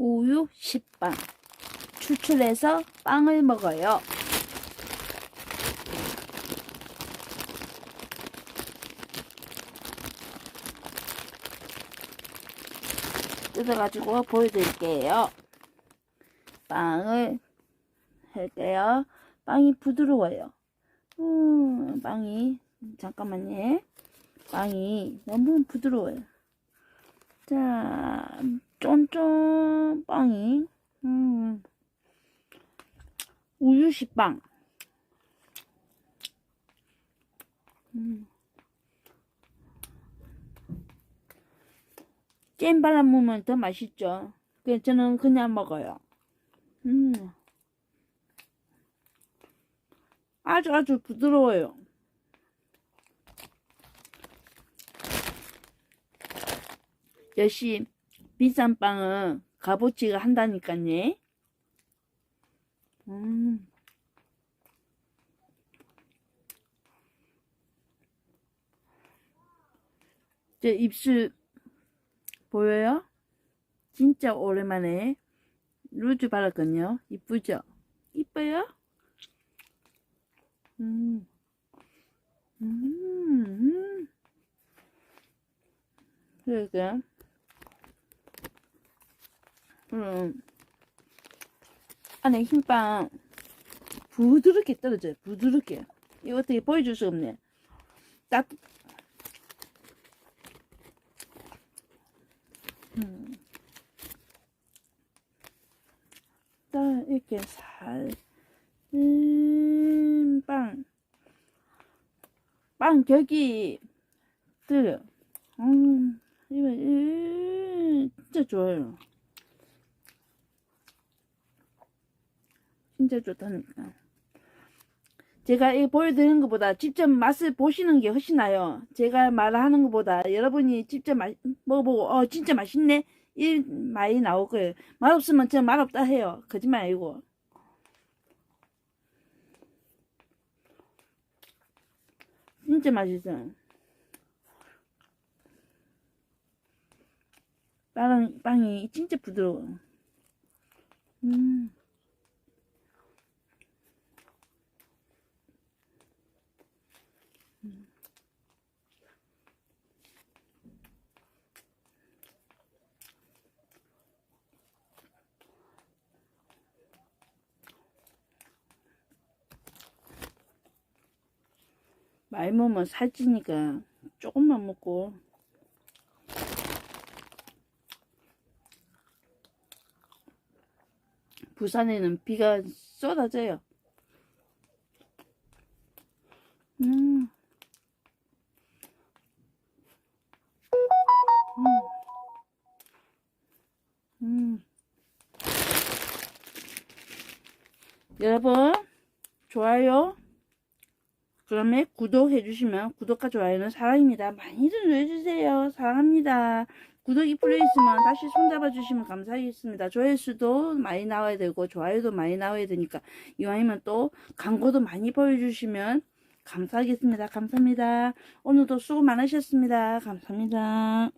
우유 10빵. 추출해서 빵을 먹어요. 뜯어가지고 보여드릴게요. 빵을 할게요. 빵이 부드러워요. 음, 빵이, 잠깐만요. 빵이 너무 부드러워요. 자, 쫀쫀 빵이, 음, 우유식빵. 음. 잼 발라 먹으면 더 맛있죠. 그래서 저는 그냥 먹어요. 음. 아주 아주 부드러워요. 역시 비싼 빵은 값어치가 한다니까요. 음. 제 입술 보여요? 진짜 오랜만에 루즈 발랐거든요. 이쁘죠? 이뻐요? 음. 음. 음. 그러니까. 음. 안에 흰빵 부드럽게 떨어져요. 부드럽게. 이거 어떻게 보여줄 수 없네. 딱. 음. 딱 이렇게 살. 음, 빵. 빵 격이 들려. 음, 이거, 음, 진짜 좋아요. 진짜 좋다니까. 제가 이 보여드리는 것보다 직접 맛을 보시는 게 훨씬 나아요. 제가 말하는 것보다 여러분이 직접 마, 먹어보고, 어, 진짜 맛있네? 이 말이 나올 거예요. 맛없으면 저 맛없다 해요. 거짓말 아니고. 진짜 맛있어. 빵, 빵이 진짜 부드러워. 음. 많이 먹으면 살찌니까 조금만 먹고 부산에는 비가 쏟아져요. 음. 음. 음. 여러분, 좋아요. 그러면 구독해 주시면 구독과 좋아요는 사랑입니다. 많이들 눌러주세요. 사랑합니다. 구독이 풀려있으면 다시 손잡아 주시면 감사하겠습니다. 조회수도 많이 나와야 되고 좋아요도 많이 나와야 되니까 이왕이면 또 광고도 많이 보여주시면 감사하겠습니다. 감사합니다. 오늘도 수고 많으셨습니다. 감사합니다.